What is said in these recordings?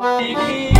Baby.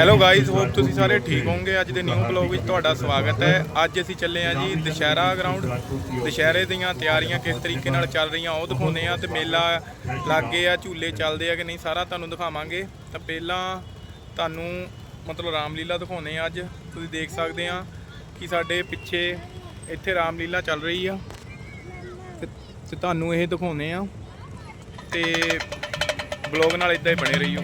Hello guys hop ਤੁਸੀਂ ਸਾਰੇ ਠੀਕ ਹੋਵੋਗੇ। ਅੱਜ ਦੇ ਨਿਊ ਬਲੌਗ ਵਿੱਚ ਤੁਹਾਡਾ ਸਵਾਗਤ ਹੈ। ਅੱਜ ਅਸੀਂ ਚੱਲੇ ਹਾਂ ਜੀ ਦੁਸ਼ਹਿਰਾ ਗਰਾਊਂਡ ਦੁਸ਼ਹਿਰੇ ਦੀਆਂ ਤਿਆਰੀਆਂ ਕਿਸ ਤਰੀਕੇ ਨਾਲ ਚੱਲ ਰਹੀਆਂ ਉਹ ਦਿਖਾਉਂਦੇ ਆ ਤੇ ਮੇਲਾ ਲੱਗੇ ਆ, ਝੂਲੇ ਚੱਲਦੇ ਆ ਕਿ ਨਹੀਂ, ਸਾਰਾ ਤੁਹਾਨੂੰ ਦਿਖਾਵਾਂਗੇ। ਤਾਂ ਪਹਿਲਾਂ ਤੁਹਾਨੂੰ ਮਤਲਬ ਰਾਮਲੀਲਾ ਦਿਖਾਉਂਦੇ ਆ ਅੱਜ। ਤੁਸੀਂ ਦੇਖ ਸਕਦੇ ਆ ਕਿ ਸਾਡੇ ਪਿੱਛੇ ਇੱਥੇ ਰਾਮਲੀਲਾ ਚੱਲ ਰਹੀ ਆ। ਤੇ ਤੁਹਾਨੂੰ ਇਹ ਦਿਖਾਉਂਦੇ ਆ ਤੇ ਬਲੌਗ ਨਾਲ ਇਦਾਂ ਹੀ ਬਣੇ ਰਹੀਓ।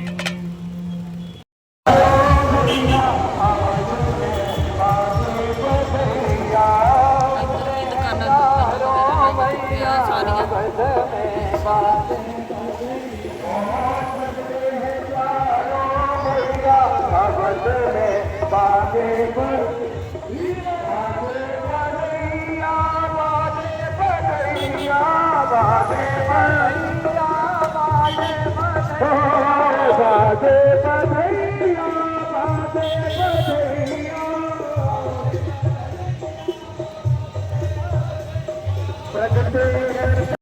भे भैया बादे भलै भलै भा जे भरैया बादे भैया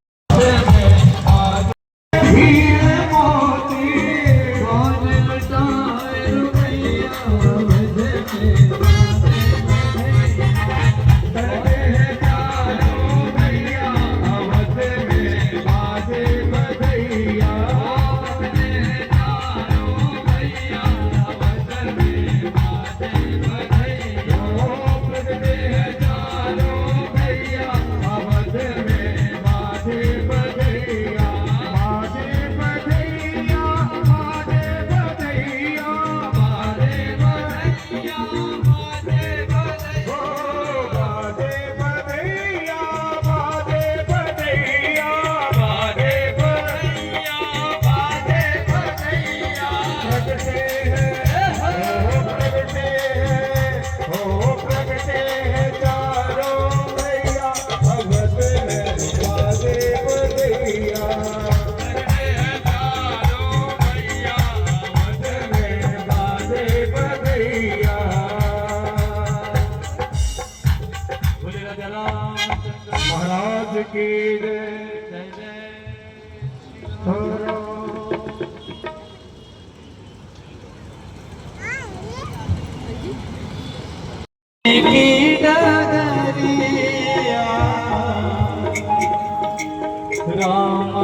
રામ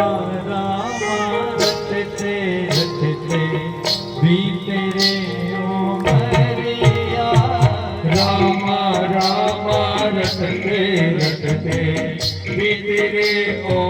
રામ રટતે રટતે બીતે રે ઓ મરિયા. રામ રામ રટતે રટતે બીતે રે ઓ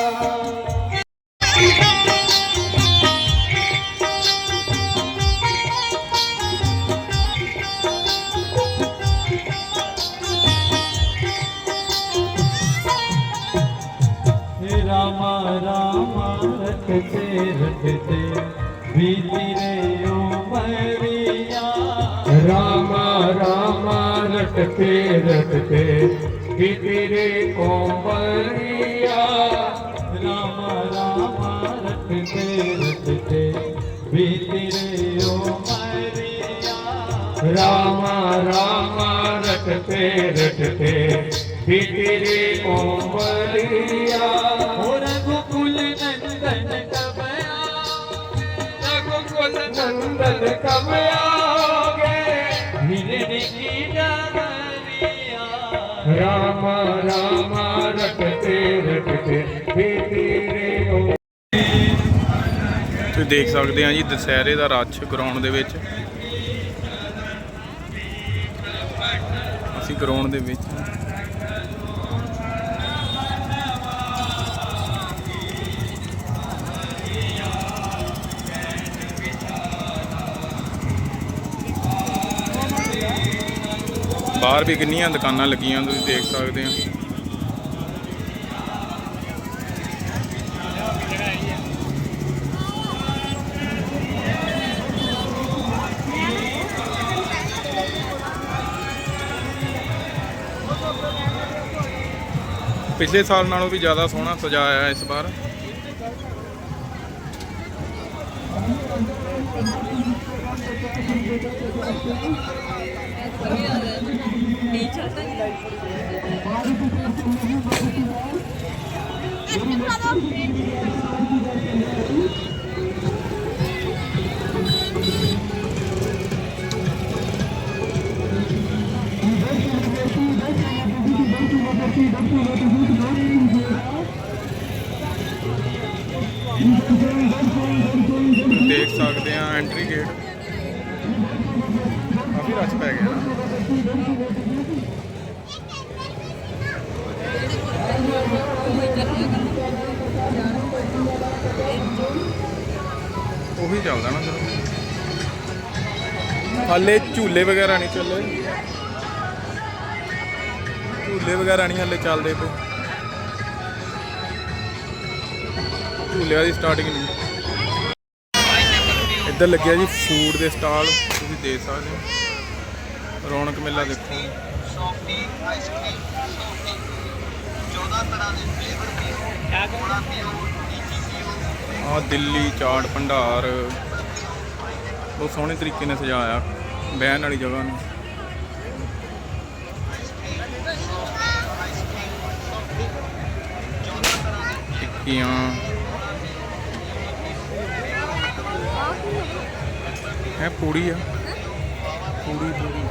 रटते रटते भी तेरे उमरिया हो रघुकुल नंदन कमया रघुकुल नंदन कमयागे हिरणी की डगरिया रामा रामा रटते रटते भी तेरे उमरिया ਤੁਸੀਂ ਦੇਖ ਸਕਦੇ ਆ ਜੀ ਦੁਸਹਿਰੇ ਦਾ ਰੱਛ ਗਰਾਊਂਡ ਦੇ ਵਿੱਚ ਗਰਾਊਂਡ ਦੇ ਵਿੱਚ। ਬਾਹਰ ਵੀ ਕਿੰਨੀਆਂ ਦੁਕਾਨਾਂ ਲੱਗੀਆਂ ਤੁਸੀਂ ਦੇਖ ਸਕਦੇ ਹੋ। ਪਿਛਲੇ ਸਾਲ ਨਾਲੋਂ ਵੀ ਜ਼ਿਆਦਾ ਸੋਹਣਾ ਸਜਾਇਆ ਹੈ ਇਸ ਵਾਰ। ਟੀ-ਸ਼ਰਟ ਉਹੀ ਚੱਲਦਾ ਨਾ ਫਿਰ। ਹਾਲੇ ਝੂਲੇ ਵਗੈਰਾ ਨਹੀਂ ਚੱਲੇ। ਝੂਲੇ ਵਗੈਰਾ ਨਹੀਂ ਹਾਲੇ ਚੱਲਦੇ ਪਏ। ਝੂਲਿਆਂ ਦੀ ਸਟਾਰਟਿੰਗ ਨਹੀਂ। ਇੱਧਰ ਲੱਗਿਆ ਜੀ ਫੂਡ ਦੇ ਸਟਾਲ ਤੁਸੀਂ ਦੇਖ ਸਕਦੇ ਹੋ। ਰੌਣਕ ਮੇਲਾ ਦੇਖੋ। ਆ ਦਿੱਲੀ, ਚਾਟ, ਭੰਡਾਰ। ਬਹੁਤ ਸੋਹਣੇ ਤਰੀਕੇ ਨਾਲ ਸਜਾਇਆ, ਬਹਿਣ ਵਾਲੀ ਜਗ੍ਹਾ ਨੂੰ। ਟਿੱਕੀਆਂ। ਹੈ ਪੂੜੀ ਆ। ਪੂੜੀ ਪੂੜੀ।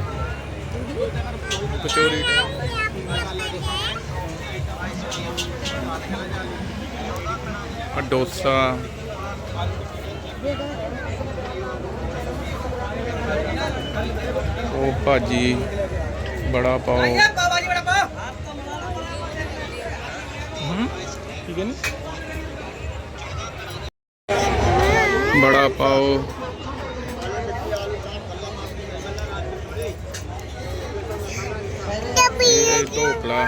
ਕਚੋਰੀ। ਡੋਸਾ। ਉਹ ਭਾਜੀ ਬੜਾ ਪਾਓ। ਹੂੰ? ਠੀਕ ਹੈ ਨੀ? ਬੜਾ ਪਾਓ। ਇਹ ਢੋਕਲਾ।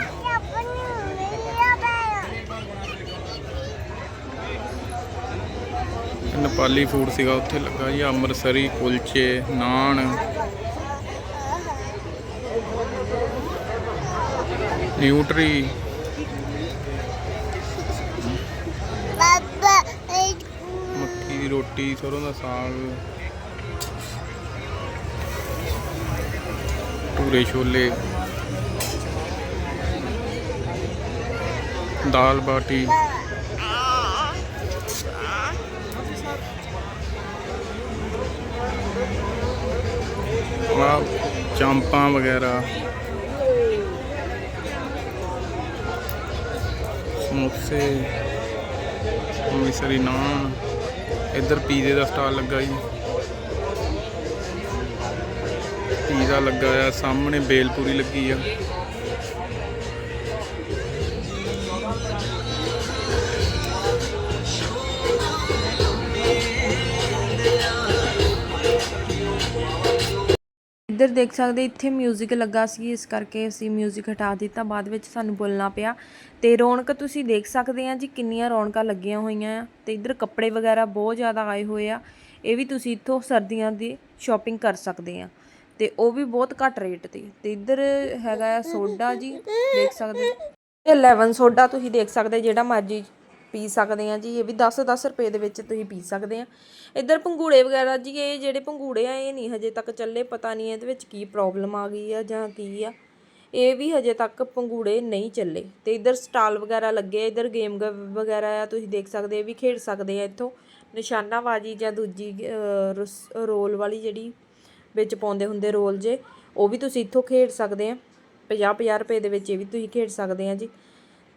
ਨੇਪਾਲੀ ਫੂਡ ਸੀਗਾ ਉੱਥੇ ਲੱਗਾ ਜੀ ਅੰਮ੍ਰਿਤਸਰੀ ਕੁਲਚੇ ਨਾਨ। ਨਿਊਟਰੀ। ਮੱਕੀ ਦੀ ਰੋਟੀ ਸਰੋਂ ਦਾ ਸਾਗ। ਪੂਰੇ ਛੋਲੇ। ਦਾਲ ਬਾਟੀ। ਆ ਚਾਂਪਾਂ ਵਗੈਰਾ। ਸਮੋਸੇ। ਅੰਮ੍ਰਿਤਸਰੀ ਨਾਨ ਇੱਧਰ ਪੀਜ਼ੇ ਦਾ ਸਟਾਲ ਲੱਗਾ ਜੀ। ਪੀਜ਼ਾ ਲੱਗਾ ਆ ਸਾਹਮਣੇ ਬੇਲਪੂਰੀ ਲੱਗੀ ਆ। ਇੱਧਰ ਦੇਖ ਸਕਦੇ ਇੱਥੇ 뮤직 ਲੱਗਾ ਸੀ ਇਸ ਕਰਕੇ ਅਸੀਂ 뮤직 ਹਟਾ ਦਿੱਤਾ ਬਾਅਦ ਵਿੱਚ ਸਾਨੂੰ ਬੋਲਣਾ ਪਿਆ ਤੇ ਰੌਣਕ ਤੁਸੀਂ ਦੇਖ ਸਕਦੇ ਆ ਜੀ ਕਿੰਨੀਆਂ ਰੌਣਕਾਂ ਲੱਗੀਆਂ ਹੋਈਆਂ ਆ ਤੇ ਇੱਧਰ ਕੱਪੜੇ ਵਗੈਰਾ ਬਹੁਤ ਜ਼ਿਆਦਾ ਆਏ ਹੋਏ ਆ ਇਹ ਵੀ ਤੁਸੀਂ ਇੱਥੋਂ ਸਰਦੀਆਂ ਦੀ ਸ਼ਾਪਿੰਗ ਕਰ ਸਕਦੇ ਆ ਤੇ ਉਹ ਵੀ ਬਹੁਤ ਘੱਟ ਰੇਟ ਤੇ ਤੇ ਇੱਧਰ ਹੈਗਾ ਆ ਸੋਡਾ ਜੀ ਦੇਖ ਸਕਦੇ 11 ਸੋਡਾ ਤੁਸੀਂ ਦੇਖ ਸਕਦੇ ਜਿਹੜਾ ਮਰਜੀ ਪੀ ਸਕਦੇ ਆ ਜੀ ਇਹ ਵੀ 10-10 ਰੁਪਏ ਦੇ ਵਿੱਚ ਤੁਸੀਂ ਪੀ ਸਕਦੇ ਆ। ਇੱਧਰ ਪੰਗੂੜੇ ਵਗੈਰਾ ਜੀ ਇਹ ਜਿਹੜੇ ਪੰਗੂੜੇ ਆ ਇਹ ਨਹੀਂ ਹਜੇ ਤੱਕ ਚੱਲੇ ਪਤਾ ਨਹੀਂ ਇਹਦੇ ਵਿੱਚ ਕੀ ਪ੍ਰੋਬਲਮ ਆ ਗਈ ਆ ਜਾਂ ਕੀ ਆ। ਇਹ ਵੀ ਹਜੇ ਤੱਕ ਪੰਗੂੜੇ ਨਹੀਂ ਚੱਲੇ। ਤੇ ਇੱਧਰ ਸਟਾਲ ਵਗੈਰਾ ਲੱਗੇ ਇੱਧਰ ਗੇਮ ਵਗੈਰਾ ਆ ਤੁਸੀਂ ਦੇਖ ਸਕਦੇ ਆ ਇਹ ਵੀ ਖੇਡ ਸਕਦੇ ਆ ਇੱਥੋਂ। ਨਿਸ਼ਾਨਾਬਾਜ਼ੀ ਜਾਂ ਦੂਜੀ ਅਹ, ਰੋਲ ਵਾਲੀ ਜਿਹੜੀ ਵਿੱਚ ਪਾਉਂਦੇ ਹੁੰਦੇ ਰੋਲ ਜੇ ਉਹ ਵੀ ਤੁਸੀਂ ਇੱਥੋਂ ਖੇਡ ਸਕਦੇ ਆ। 50-50 ਰੁਪਏ ਦੇ ਵਿੱਚ ਇਹ ਵੀ ਤੁਸੀਂ ਖੇਡ ਸਕਦੇ ਆ ਜੀ।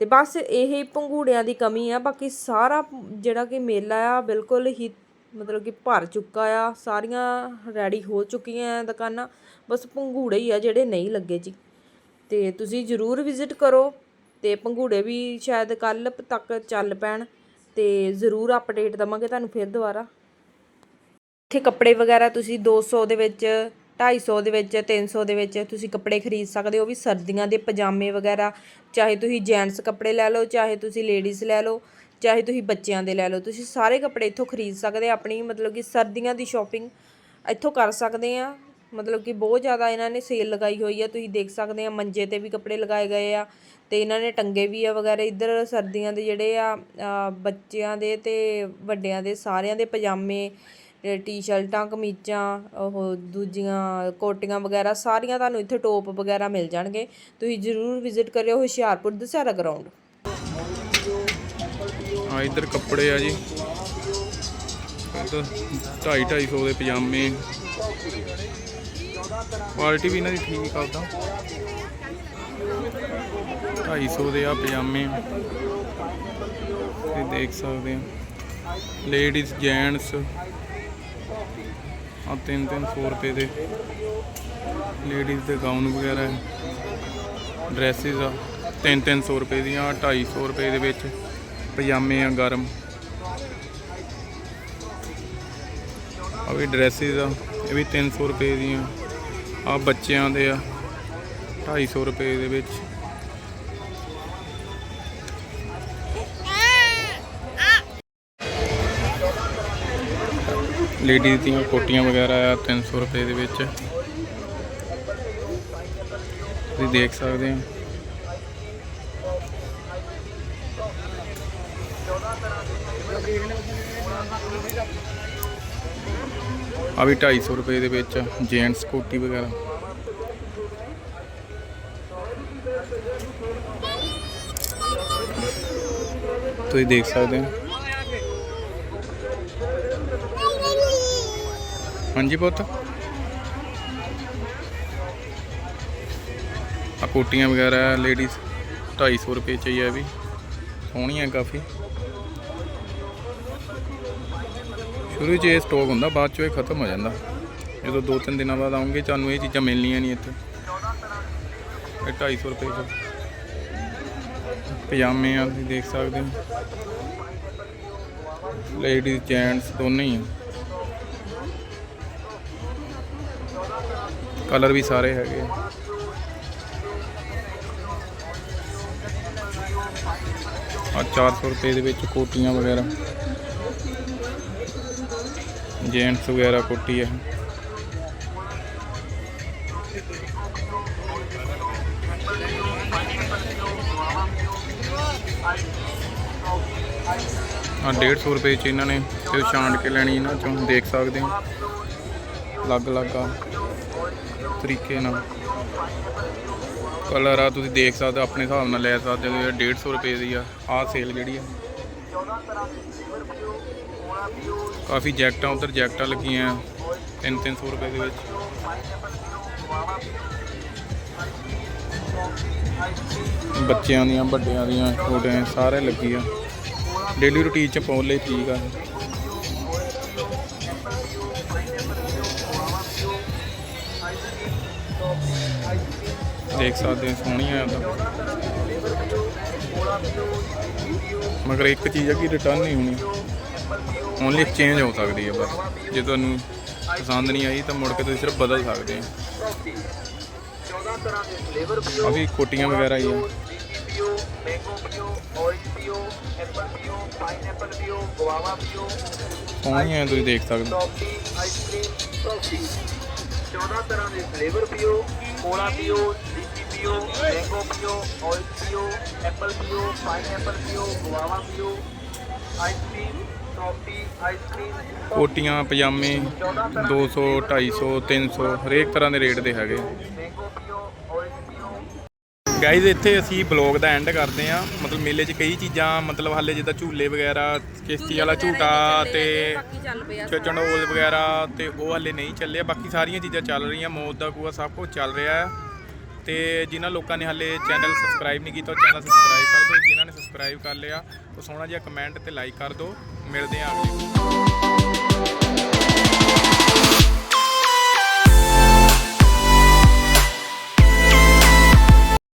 ਅਤੇ ਬਸ ਇਹ ਪੰਘੂੜਿਆਂ ਦੀ ਕਮੀ ਆ, ਬਾਕੀ ਸਾਰਾ ਜਿਹੜਾ ਕਿ ਮੇਲਾ ਆ, ਬਿਲਕੁਲ ਹੀ ਮਤਲਬ ਕਿ ਭਰ ਚੁੱਕਾ ਆ, ਸਾਰੀਆਂ ਰੈਡੀ ਹੋ ਚੁੱਕੀਆਂ ਆ ਦੁਕਾਨਾਂ, ਬਸ ਪੰਗੂੜੇ ਹੀ ਆ ਜਿਹੜੇ ਨਹੀਂ ਲੱਗੇ ਜੀ। ਤੇ ਤੁਸੀਂ ਜ਼ਰੂਰ ਵਿਜ਼ਿਟ ਕਰੋ ਤੇ ਪੰਘੂੜੇ ਵੀ ਸ਼ਾਇਦ ਕੱਲ ਤੱਕ ਚੱਲ ਪੈਣ ਤੇ ਜ਼ਰੂਰ ਅਪਡੇਟ ਦਵਾਂਗੇ ਤੁਹਾਨੂੰ ਫਿਰ ਦੁਬਾਰਾ। ਇੱਥੇ ਕੱਪੜੇ ਵਗੈਰਾ ਤੁਸੀਂ 200 ਦੇ ਵਿੱਚ 250 ਦੇ ਵਿੱਚ 300 ਦੇ ਵਿੱਚ ਤੁਸੀਂ ਕੱਪੜੇ ਖਰੀਦ ਸਕਦੇ ਹੋ, ਉਹ ਵੀ ਸਰਦੀਆਂ ਦੇ ਪਜਾਮੇ ਵਗੈਰਾ, ਚਾਹੇ ਤੁਸੀਂ ਜੈਂਟਸ ਕੱਪੜੇ ਲੈ ਲਓ, ਚਾਹੇ ਤੁਸੀਂ ਲੇਡੀਜ਼ ਲੈ ਲਓ, ਚਾਹੇ ਤੁਸੀਂ ਬੱਚਿਆਂ ਦੇ ਲੈ ਲਓ, ਤੁਸੀਂ ਸਾਰੇ ਕੱਪੜੇ ਇੱਥੋਂ ਖਰੀਦ ਸਕਦੇ ਆਪਣੀ ਮਤਲਬ ਕਿ ਸਰਦੀਆਂ ਦੀ ਸ਼ਾਪਿੰਗ ਇੱਥੋਂ ਕਰ ਸਕਦੇ ਆ, ਮਤਲਬ ਕਿ ਬਹੁਤ ਜ਼ਿਆਦਾ ਇਹਨਾਂ ਨੇ ਸੇਲ ਲਗਾਈ ਹੋਈ ਆ, ਤੁਸੀਂ ਦੇਖ ਸਕਦੇ ਆ, ਮੰਜੇ ਤੇ ਵੀ ਕੱਪੜੇ ਲਗਾਏ ਗਏ ਆ, ਤੇ ਇਹਨਾਂ ਨੇ ਟੰਗੇ ਵੀ ਆ ਵਗੈਰਾ, ਇੱਧਰ ਸਰਦੀਆਂ ਦੇ ਜਿਹੜੇ ਆ ਬੱਚਿਆਂ ਦੇ ਤੇ ਵੱਡਿਆਂ ਦੇ, ਸਾਰਿਆਂ ਦੇ ਪਜਾਮੇ ਟੀ-ਸ਼ਰਟਾਂ, ਕਮੀਜ਼ਾਂ, ਉਹ ਦੂਜੀਆਂ ਕੋਟੀਆਂ ਵਗੈਰਾ, ਸਾਰੀਆਂ ਤੁਹਾਨੂੰ ਇੱਥੇ ਟੋਪ ਵਗੈਰਾ ਮਿਲ ਜਾਣਗੇ। ਤੁਸੀਂ ਜ਼ਰੂਰ ਵਿਜ਼ਿਟ ਕਰਿਓ ਹੁਸ਼ਿਆਰਪੁਰ ਦਸਹਿਰਾ ਗਰਾਊਂਡ। ਆ ਇੱਧਰ ਕੱਪੜੇ ਆ ਜੀ। ਢਾਈ 2.5 250 ਦੇ ਪਜਾਮੇ। ਕੁਆਲਿਟੀ ਵੀ ਇਹਨਾਂ ਦੀ ਠੀਕ ਆ ਉਦਾਂ। 250 ਦੇ ਆ ਪਜਾਮੇ। ਤੁਸੀਂ ਦੇਖ ਸਕਦੇ ਆ ਲੇਡੀਜ਼ ਜੈਂਟਸ। ਆ 3-300 ਰੁਪਏ ਦੇ ਲੇਡੀਜ਼ ਦੇ ਗਾਊਨ ਵਗੈਰਾ ਡਰੈਸਿਸ ਆ 3-300 ਰੁਪਏ ਦੀਆਂ 250 ਰੁਪਏ ਦੇ ਵਿੱਚ ਪਜਾਮੇ ਆ, ਗਰਮ। ਆ ਵੀ ਡਰੈਸਿਸ ਆ, ਇਹ ਵੀ 300 ਰੁਪਏ ਦੀਆਂ। ਆ ਬੱਚਿਆਂ ਦੇ ਆ 250 ਰੁਪਏ ਦੇ ਵਿੱਚ। ਲੇਡੀਜ਼ ਦੀਆਂ ਕੋਟੀਆਂ ਵਗੈਰਾ ਆ 300 ਰੁਪਏ ਦੇ ਵਿੱਚ। ਤੁਸੀਂ ਦੇਖ ਸਕਦੇ ਹੋ। ਆ ਵੀ 250 ਰੁਪਏ ਦੇ ਵਿੱਚ, ਜੈਂਟਸ ਕੋਟੀ ਵਗੈਰਾ। ਤੁਸੀਂ ਦੇਖ ਸਕਦੇ ਹੋ। ਹਾਂਜੀ ਪੁੱਤ। ਆ ਕੋਟੀਆਂ ਵਗੈਰਾ ਲੇਡੀਜ਼ 250 ਰੁਪਏ ਚ ਹੀ ਹੈ ਇਹ ਵੀ। ਸੋਹਣੀਆਂ ਕਾਫੀ। ਸ਼ੁਰੂ 'ਚ ਇਹ ਸਟਾਕ ਹੁੰਦਾ, ਬਾਅਦ 'ਚ ਇਹ ਖਤਮ ਹੋ ਜਾਂਦਾ। ਜਦੋਂ ਦੋ ਤਿੰਨ ਦਿਨਾਂ ਬਾਅਦ ਆਉਂਗੇ, ਤੁਹਾਨੂੰ ਇਹ ਚੀਜ਼ਾਂ ਮਿਲਣੀਆਂ ਨਹੀਂ ਇੱਥੇ। ਇਹ 250 ਰੁਪਏ ਚ। ਪਜਾਮੇ ਆ, ਤੁਸੀਂ ਦੇਖ ਸਕਦੇ ਹੋ। ਲੇਡੀਜ਼ ਜੈਂਟਸ ਦੋਨੇ ਹੀ ਆ। ਕਲਰ ਵੀ ਸਾਰੇ ਹੈਗੇ ਆ। ਆ 400 ਰੁਪਏ ਦੇ ਵਿੱਚ ਕੋਟੀਆਂ ਵਗੈਰਾ। ਜੈਂਟਸ ਵਗੈਰਾ ਕੋਟੀ ਹੈ ਆ 150 ਰੁਪਏ ਚ ਇਹਨਾਂ ਨੇ ਤੇ ਛਾਂਟ ਕੇ ਲੈਣੀ ਇਹਨਾਂ ਚੋਂ, ਦੇਖ ਸਕਦੇ ਹੋ। ਅਲੱਗ-ਅਲੱਗ ਆ। ਤਰੀਕੇ ਨਾਲ। ਕਲਰ ਆ, ਤੁਸੀਂ ਦੇਖ ਸਕਦੇ ਹੋ, ਆਪਣੇ ਹਿਸਾਬ ਨਾਲ ਲੈ ਸਕਦੇ ਹੋ, ਇਹ 150 ਰੁਪਏ ਦੀ ਆ। ਆ ਸੇਲ ਜਿਹੜੀ ਆ। ਕਾਫੀ ਜੈਕਟਾਂ, ਉਧਰ ਜੈਕਟਾਂ ਲੱਗੀਆਂ 3-300 ਰੁਪਏ ਦੇ ਵਿੱਚ। ਬੱਚਿਆਂ ਦੀਆਂ, ਵੱਡਿਆਂ ਦੀਆਂ, ਛੋਟਿਆਂ ਦੀਆਂ, ਸਾਰੇ ਲੱਗੀ ਆ। ਡੇਲੀ ਰੂਟੀਨ ਚ ਪਾਉਣ ਲਈ ਠੀਕ ਆ। ਦੇਖ ਸਕਦੇ ਹੋ ਸੋਹਣੀਆਂ ਆ ਤਾਂ। ਮਗਰ ਇੱਕ ਚੀਜ਼ ਹੈ ਕਿ ਰਿਟਰਨ ਨਹੀਂ ਹੋਣੀ। ਓਨਲੀ ਐਕਸਚੇਂਜ ਹੋ ਸਕਦੀ ਹੈ ਬਸ। ਜੇ ਤੁਹਾਨੂੰ ਪਸੰਦ ਨਹੀਂ ਆਈ ਤਾਂ ਮੁੜ ਕੇ ਤੁਸੀਂ ਸਿਰਫ ਬਦਲ ਸਕਦੇ ਹੋ ਆ ਵੀ ਕੋਟੀਆਂ ਵਗੈਰਾ ਹੀ ਆ। ਸੋਹਣੀਆਂ ਤੁਸੀਂ ਦੇਖ ਸਕਦੇ ਹੋ। ਚੌਦਾਂ ਤਰ੍ਹਾਂ ਦੇ ਫਲੇਵਰ ਪੀਓ ਕੋਲਾ ਪੀਓ ਪੀਓ ਮੈਂਗੋ ਪੀਓ ਔਰੇਂਜ ਪੀਓ ਐਪਲ ਪੀਓ ਪਾਈਨਐਪਲ ਪੀਓ ਗੁਆਵਾ ਪੀਓ ਆਈਸਕ੍ਰੀਮ ਸੌਫਟੀ ਆਈਸਕ੍ਰੀਮ ਕੋਟੀਆਂ ਪਜਾਮੇ 200 250 300 ਹਰੇਕ ਤਰ੍ਹਾਂ ਦੇ ਰੇਟ ਦੇ ਹੈਗੇ। ਗਾਈਜ਼ ਇੱਥੇ ਅਸੀਂ ਬਲੌਗ ਦਾ ਐਂਡ ਕਰਦੇ ਆ ਮਤਲਬ ਮੇਲੇ 'ਚ ਕਈ ਚੀਜ਼ਾਂ ਮਤਲਬ ਹਾਲੇ ਜਿੱਦਾਂ ਝੂਲੇ ਵਗੈਰਾ ਕਿਸ਼ਤੀ ਵਾਲਾ ਝੂਟਾ ਤੇ ਚਚੰਡੋਲ ਵਗੈਰਾ ਤੇ ਉਹ ਹਾਲੇ ਨਹੀਂ ਚੱਲੇ ਬਾਕੀ ਸਾਰੀਆਂ ਚੀਜ਼ਾਂ ਚੱਲ ਰਹੀਆਂ ਮੌਤ ਦਾ ਕੂਆ ਸਭ ਕੁਝ ਚੱਲ ਰਿਹਾ ਹੈ। ਤੇ ਜਿਨ੍ਹਾਂ ਲੋਕਾਂ ਨੇ ਹਾਲੇ ਚੈਨਲ ਸਬਸਕ੍ਰਾਈਬ ਨਹੀਂ ਕੀਤਾ, ਉਹ ਚੈਨਲ ਸਬਸਕ੍ਰਾਈਬ ਕਰ ਦਿਓ। ਜਿਨ੍ਹਾਂ ਨੇ ਸਬਸਕ੍ਰਾਈਬ ਕਰ ਲਿਆ, ਉਹ ਸੋਹਣਾ ਜਿਹਾ ਕਮੈਂਟ ਤੇ ਲਾਈਕ ਕਰ ਦਿਓ। ਮਿਲਦੇ ਹਾਂ ਅਗਲੀ